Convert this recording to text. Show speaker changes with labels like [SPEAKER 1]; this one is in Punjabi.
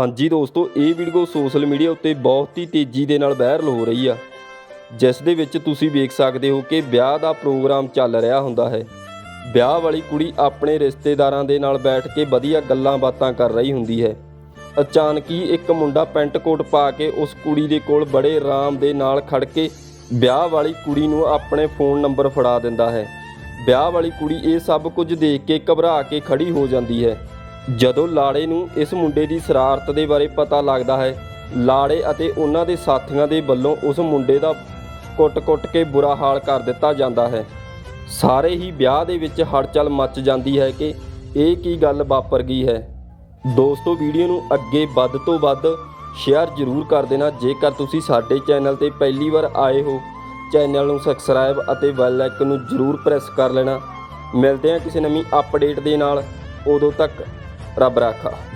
[SPEAKER 1] ਹਾਂਜੀ ਦੋਸਤੋ, ਇਹ ਵੀਡੀਓ ਸੋਸ਼ਲ ਮੀਡੀਆ ਉੱਤੇ ਬਹੁਤ ਹੀ ਤੇਜ਼ੀ ਦੇ ਨਾਲ ਵਾਇਰਲ ਹੋ ਰਹੀ ਆ। ਜਿਸ ਦੇ ਵਿੱਚ ਤੁਸੀਂ ਵੇਖ ਸਕਦੇ ਹੋ ਕਿ ਵਿਆਹ ਦਾ ਪ੍ਰੋਗਰਾਮ ਚੱਲ ਰਿਹਾ ਹੁੰਦਾ ਹੈ। ਵਿਆਹ ਵਾਲੀ ਕੁੜੀ ਆਪਣੇ ਰਿਸ਼ਤੇਦਾਰਾਂ ਦੇ ਨਾਲ ਬੈਠ ਕੇ ਵਧੀਆ ਗੱਲਾਂ ਬਾਤਾਂ ਕਰ ਰਹੀ ਹੁੰਦੀ ਹੈ। ਅਚਾਨਕ ਹੀ ਇੱਕ ਮੁੰਡਾ ਪੈਂਟ ਕੋਟ ਪਾ ਕੇ ਉਸ ਕੁੜੀ ਦੇ ਕੋਲ ਬੜੇ ਆਰਾਮ ਦੇ ਨਾਲ ਖੜ ਕੇ ਵਿਆਹ ਵਾਲੀ ਕੁੜੀ ਨੂੰ ਆਪਣੇ ਫੋਨ ਨੰਬਰ ਫੜਾ ਦਿੰਦਾ ਹੈ। ਵਿਆਹ ਵਾਲੀ ਕੁੜੀ ਇਹ ਸਭ ਕੁਝ ਦੇਖ ਕੇ ਘਬਰਾ ਕੇ ਖੜੀ ਹੋ ਜਾਂਦੀ ਹੈ। ਜਦੋਂ ਲਾੜੇ ਨੂੰ ਇਸ ਮੁੰਡੇ ਦੀ ਸ਼ਰਾਰਤ ਦੇ ਬਾਰੇ ਪਤਾ ਲੱਗਦਾ ਹੈ, ਲਾੜੇ ਅਤੇ ਉਹਨਾਂ ਦੇ ਸਾਥੀਆਂ ਦੇ ਵੱਲੋਂ ਉਸ ਮੁੰਡੇ ਦਾ ਕੁੱਟ-ਕੁੱਟ ਕੇ ਬੁਰਾ ਹਾਲ ਕਰ ਦਿੱਤਾ ਜਾਂਦਾ ਹੈ। ਸਾਰੇ ਹੀ ਵਿਆਹ ਦੇ ਵਿੱਚ ਹੜਚਲ ਮੱਚ ਜਾਂਦੀ ਹੈ ਕਿ ਇਹ ਕੀ ਗੱਲ ਵਾਪਰ ਗਈ ਹੈ। ਦੋਸਤੋ, ਵੀਡੀਓ ਨੂੰ ਅੱਗੇ ਵੱਧ ਤੋਂ ਵੱਧ ਸ਼ੇਅਰ ਜ਼ਰੂਰ ਕਰ ਦੇਣਾ। ਜੇਕਰ ਤੁਸੀਂ ਸਾਡੇ ਚੈਨਲ ਤੇ ਪਹਿਲੀ ਵਾਰ ਆਏ ਹੋ, ਚੈਨਲ ਨੂੰ ਸਬਸਕ੍ਰਾਈਬ ਅਤੇ ਬੈਲ ਆਈਕਨ ਨੂੰ ਜ਼ਰੂਰ ਪ੍ਰੈਸ ਕਰ ਲੈਣਾ। ਮਿਲਦੇ ਹਾਂ ਕਿਸੇ ਨਵੀਂ ਅਪਡੇਟ ਦੇ ਨਾਲ। ਉਦੋਂ ਤੱਕ ਰੱਬ ਰਾਖਾ।